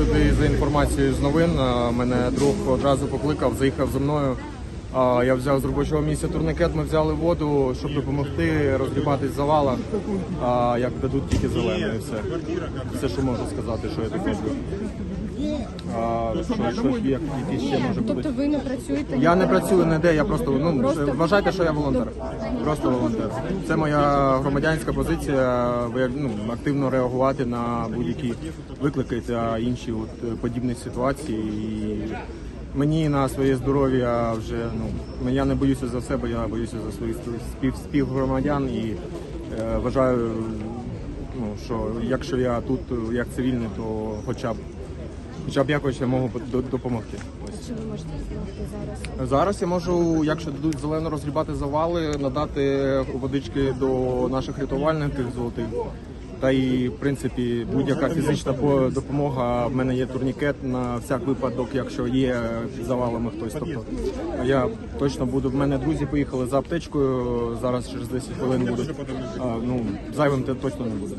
сюди за інформацією з новин. Мене друг одразу покликав, заїхав за мною. Я взяв з робочого місця турникет, ми взяли воду, щоб допомогти розгрібатись. А, Як дадуть тільки зелене, і все. Все, що можу сказати, що я тут роблю. А, що, що, як, які ще може бути? Тобто ви не працюєте? Я не працюю ніде, я просто ну Просто- вважайте, що я волонтер. Просто волонтер. Це моя громадянська позиція. Ну, активно реагувати на будь-які виклики та інші от е, подібні ситуації. І мені на своє здоров'я вже ну я не боюся за себе, я боюся за своїх спів, співгромадян і е, вважаю, ну що якщо я тут е, як цивільний, то хоча б хоча б якось я можу допомогти. Ось. Чи ви можете допомогти зараз? Зараз я можу, якщо дадуть зелено розгрібати завали, надати водички до наших рятувальників золотих. Та і в принципі будь-яка фізична допомога. В мене є турнікет на всяк випадок, якщо є під завалами хтось. Тобто я точно буду. В мене друзі поїхали за аптечкою. Зараз через 10 хвилин будуть. А, ну зайвим те точно не буде.